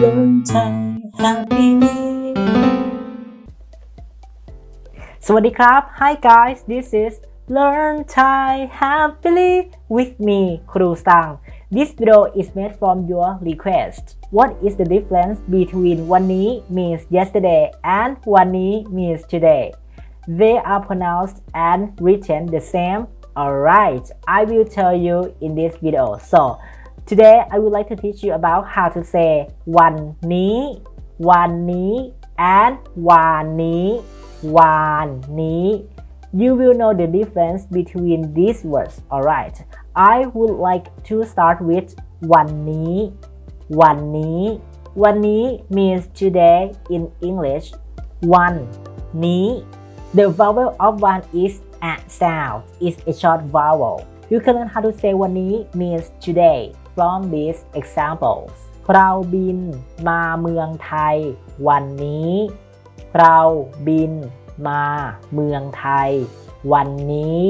learn Thai happily สวัสดีครับ Hi guys this is Learn Thai happily with me ครูสัง This video is made from your request What is the difference between วันนี้ means yesterday and วันนี้ means today They are pronounced and written the same Alright I will tell you in this video so Today I would like to teach you about how to say วันนี้ วันนี้ and วานนี้ วานนี้ You will know the difference between these words. Alright. I would like to start with วันนี้ วันนี้ วันนี้ means today in English. วันนี้ The vowel of one is a sound. It's a short vowel. You can learn how to say วันนี้ means today From these examples. เราบินมาเมืองไทย วันนี้ เราบินมาเมืองไทย วันนี้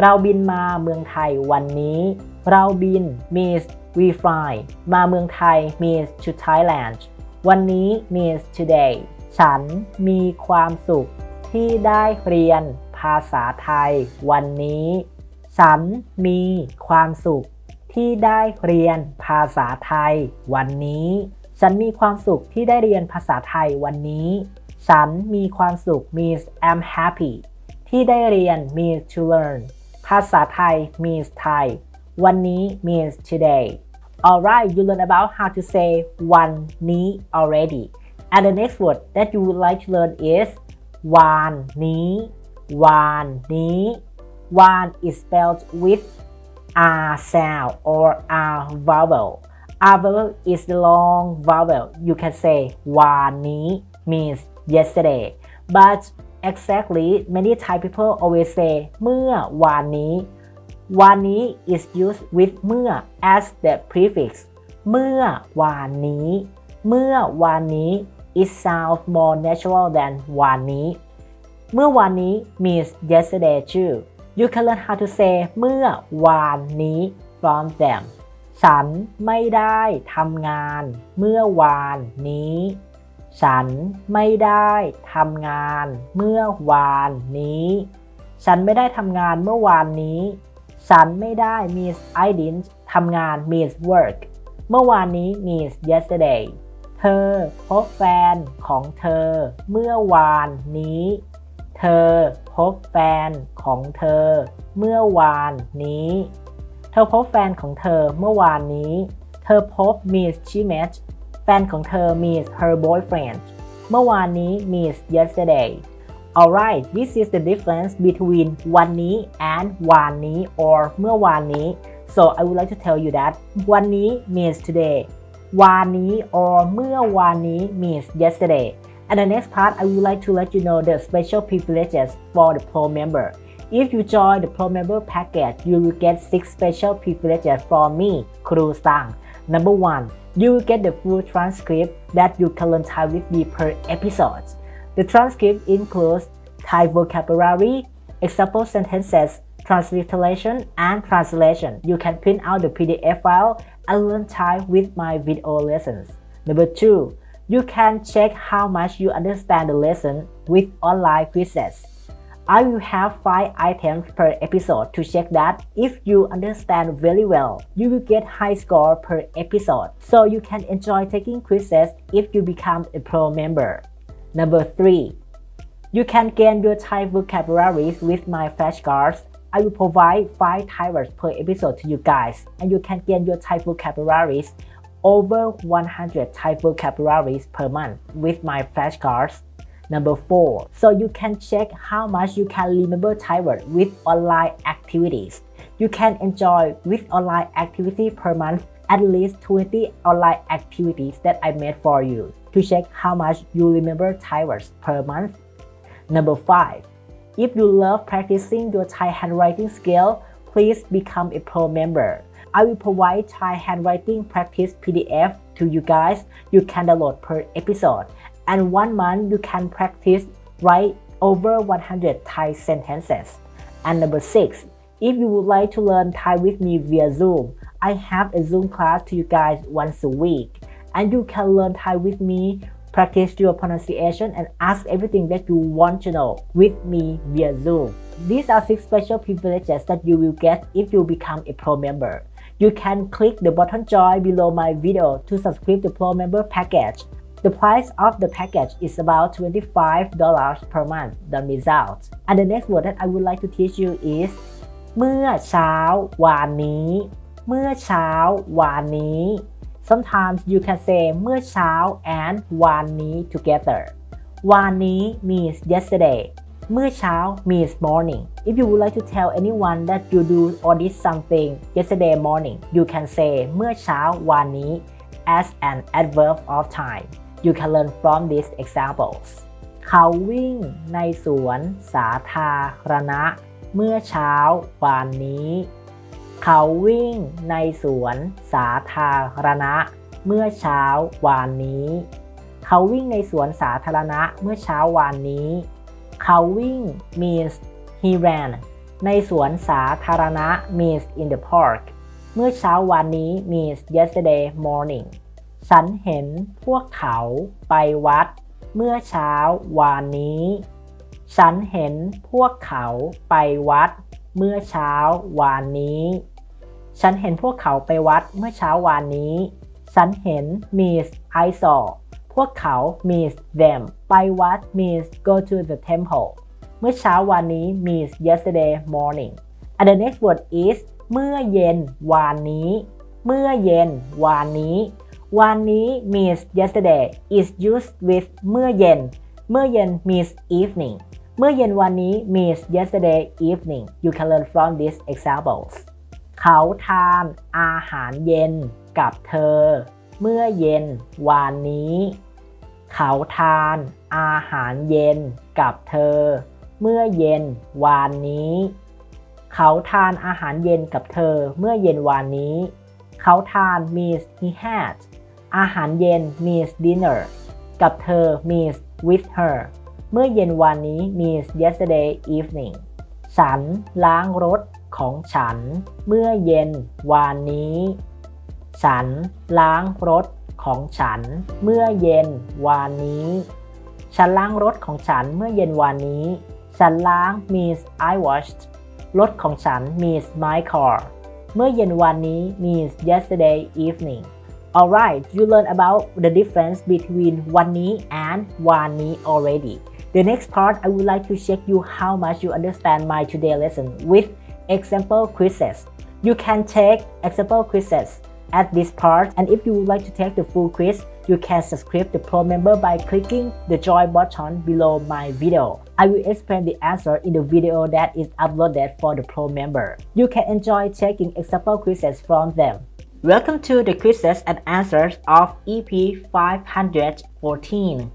เราบินมาเมืองไทยวันนี้ เราบิน means we fly มาเมืองไทย means to Thailand วันนี้ means today ฉันมีความสุขที่ได้เรียนภาษาไทยวันนี้ ฉันมีความสุข ที่ได้เรียนภาษาไทยวันนี้ ฉันมีความสุขที่ได้เรียนภาษาไทยวันนี้ ฉันมีความสุข means I'm happy ที่ได้เรียน means to learn ภาษาไทย means Thai วันนี้ means today Alright you learn about how to say วันนี้ already and the next word that you would like to learn is วานนี้วานนี้วาน is spelled with R sound or R vowel R vowel is the long vowel you can say วานนี้ means yesterday but exactly many Thai people always say เมื่อวานนี้ วานนี้ is used with เมื่อ as the prefix เมื่อวานนี้ เมื่อวานนี้ it sounds more natural than วานนี้ เมื่อวานนี้ means yesterday too You can learn how to say เมื่อวานนี้ from them ฉันไม่ได้ทำงาน เมื่อวานนี้ ฉันไม่ได้ทำงาน เมื่อวานนี้ ฉันไม่ได้ทำงานเมื่อวานนี้ ฉันไม่ได้ means I didn't ทำงาน means work เมื่อวานนี้ means yesterday เธอพบแฟนของเธอ เมื่อวานนี้ เธอพบแฟนของเธอเมื่อวานนี้ เธอพบแฟนของเธอเมื่อวานนี้ เธอพบ means she met แฟนของเธอ means her boyfriend เมื่อวานนี้ means yesterday Alright this is the difference between วันนี้ and วานนี้ or เมื่อวานนี้ so I would like to tell you that วันนี้ means today วานนี้ or เมื่อวานนี้ means yesterday At the next part, I would like to let you know the special privileges for the Pro member. If you join the Pro member package, you will get 6 special privileges from me, Kru Sang. Number 1, you will get the full transcript that you can learn Thai with me per episode. The transcript includes Thai vocabulary, example sentences, transliteration, and translation. You can print out the PDF file and learn Thai with my video lessons. Number 2, you can check how much you understand the lesson with online quizzes. I will have 5 items per episode to check that if you understand very well, you will get high score per episode. So you can enjoy taking quizzes if you become a pro member. Number 3. You can gain your Thai vocabularies with my flashcards. I will provide 5 Thai words per episode to you guys, and you can gain your Thai vocabularies over 100 Thai vocabularies per month with my flashcards. Number 4. So you can check how much you can remember Thai word with online activities. You can enjoy with online activity per month at least 20 online activities that I made for you to check how much you remember Thai words per month. Number 5. If you love practicing your Thai handwriting skill, please become a pro member. I will provide Thai handwriting practice PDF to you guys you can download per episode. And one month you can practice write over 100 Thai sentences. And number 6. If you would like to learn Thai with me via Zoom, I have a Zoom class to you guys once a week. and you can learn Thai with me, practice your pronunciation, and ask everything that you want to know with me via Zoom. These are six special privileges that you will get if you become a pro member. You can click the button join below my video to subscribe the pro member package. The price of the package is about $25 per month. Don't miss out. And the next word that I would like to teach you is เมื่อเช้าวานนี้ เมื่อเช้าวานนี้ Sometimes you can say เมื่อเช้า and วานนี้ together วานนี้ means yesterday เมื่อเช้า means morning if you would like to tell anyone that you do or did something yesterday morning you can say เมื่อเช้าวานนี้ as an adverb of time you can learn from these examples เขาวิ่งในสวนสาธารณะ เมื่อเช้าวานนี้ เขาวิ่งในสวนสาธารณะเมื่อเช้าวานนี้เขาวิ่งในสวนสาธารณะเมื่อเช้าวานนี้ เขาวิ่ง means he ran ในสวนสาธารณะ means in the park เมื่อเช้าวานนี้ means yesterday morning ฉันเห็นพวกเขาไปวัด เมื่อเช้าวานนี้ ฉันเห็นพวกเขาไปวัด เมื่อเช้าวานนี้ ฉันเห็นพวกเขาไปวัดเมื่อเช้าวานนี้ ฉันเห็น means I saw วกเขา means them ไปวัด means go to the temple เมื่อเช้าวานนี้ means yesterday morning and the next word is เมื่อเย็นวานนี้ เมื่อเย็นวานนี้ วานนี้ means yesterday is used with เมื่อเย็น เมื่อเย็น means evening เมื่อเย็นวันนี้ means yesterday evening you can learn from these examples เขาทานอาหารเย็นกับเธอ เมื่อเย็นวานนี้ เขาทานอาหารเย็นกับเธอ เมื่อเย็นวานนี้ เขาทานอาหารเย็นกับเธอ เมื่อเย็นวานนี้ เขาทาน means he had อาหารเย็น means dinner กับเธอ means with her เมื่อเย็นวานนี้ means yesterday evening ฉันล้างรถของฉัน เมื่อเย็นวานนี้ ฉันล้างรถ ของฉัน เมื่อเย็นวานนี้ ฉันล้างรถของฉันเมื่อเย็นวานนี้ ฉันล้าง means I washed รถของฉัน means my car เมื่อเย็นวานนี้ means yesterday evening Alright you learn about the difference between วันนี้ and วานนี้ already The next part I would like to check you how much you understand my today lesson with example quizzes You can take example quizzes at this part. And if you would like to take the full quiz, you can subscribe the Pro member by clicking the join button below my video. I will explain the answer in the video that is uploaded for the Pro member. You can enjoy taking example quizzes from them. Welcome to the quizzes and answers of EP 514.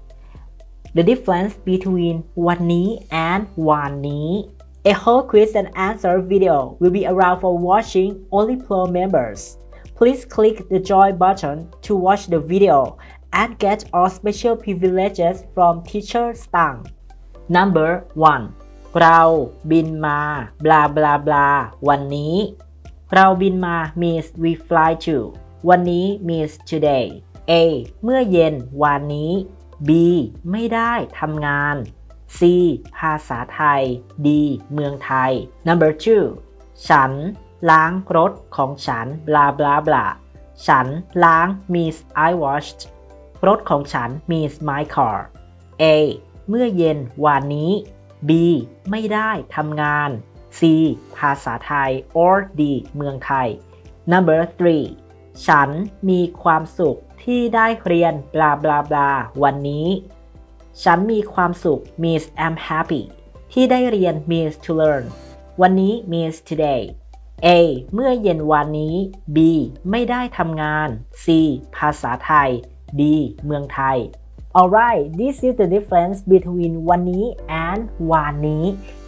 The difference between one knee and one knee. A whole quiz and answer video will be around for watching only Pro members. Please click the join button to watch the video and get all special privileges from Teacher Stang. Number 1. เราบินมา bla bla bla วันนี้ เราบินมา means we fly to วันนี้ means today A เมื่อเย็นวานนี้ B ไม่ได้ทำงาน C ภาษาไทย D เมืองไทย Number 2ฉัน ล้างรถของฉัน bla bla bla ฉันล้าง means I washed รถของฉัน means my car A เมื่อเย็นวานนี้ B ไม่ได้ทำงาน C ภาษาไทย or D เมืองไทย Number 3 ฉันมีความสุขที่ได้เรียน bla bla bla วันนี้ ฉันมีความสุข means I'm happy ที่ได้เรียน means to learn วันนี้ means today A เมื่อเย็นวันนี้ B ไม่ได้ทำงาน C ภาษาไทย D เมืองไทย Alright, this is the difference between วันนี้ and วานนี้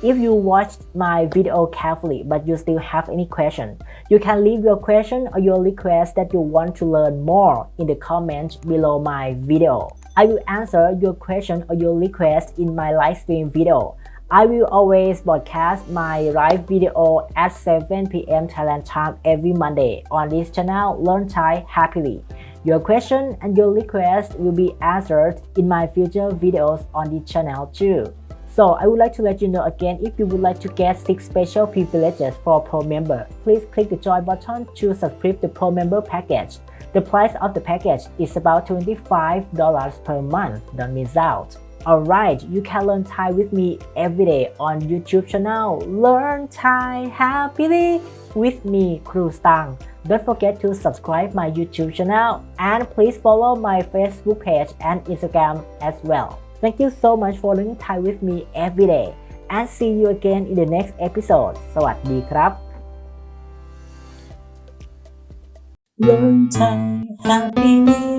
If you watched my video carefully but you still have any question, you can leave your question or your request that you want to learn more in the comment below my video. I will answer your question or your request in my live stream video. I will always broadcast my live video at 7 p.m. Thailand time every Monday on this channel Learn Thai Happily. Your question and your request will be answered in my future videos on the channel too. So I would like to let you know again if you would like to get 6 special privileges for Pro member, please click the join button to subscribe the Pro member package. The price of the package is about $25 per month, don't miss out. Alright, you can learn Thai with me every day on YouTube channel Learn Thai Happily with me, Kru Stang. Don't forget to subscribe my YouTube channel and please follow my Facebook page and Instagram as well. Thank you so much for learning Thai with me every day and see you again in the next episode สวัสดีครับ Learn Thai Happily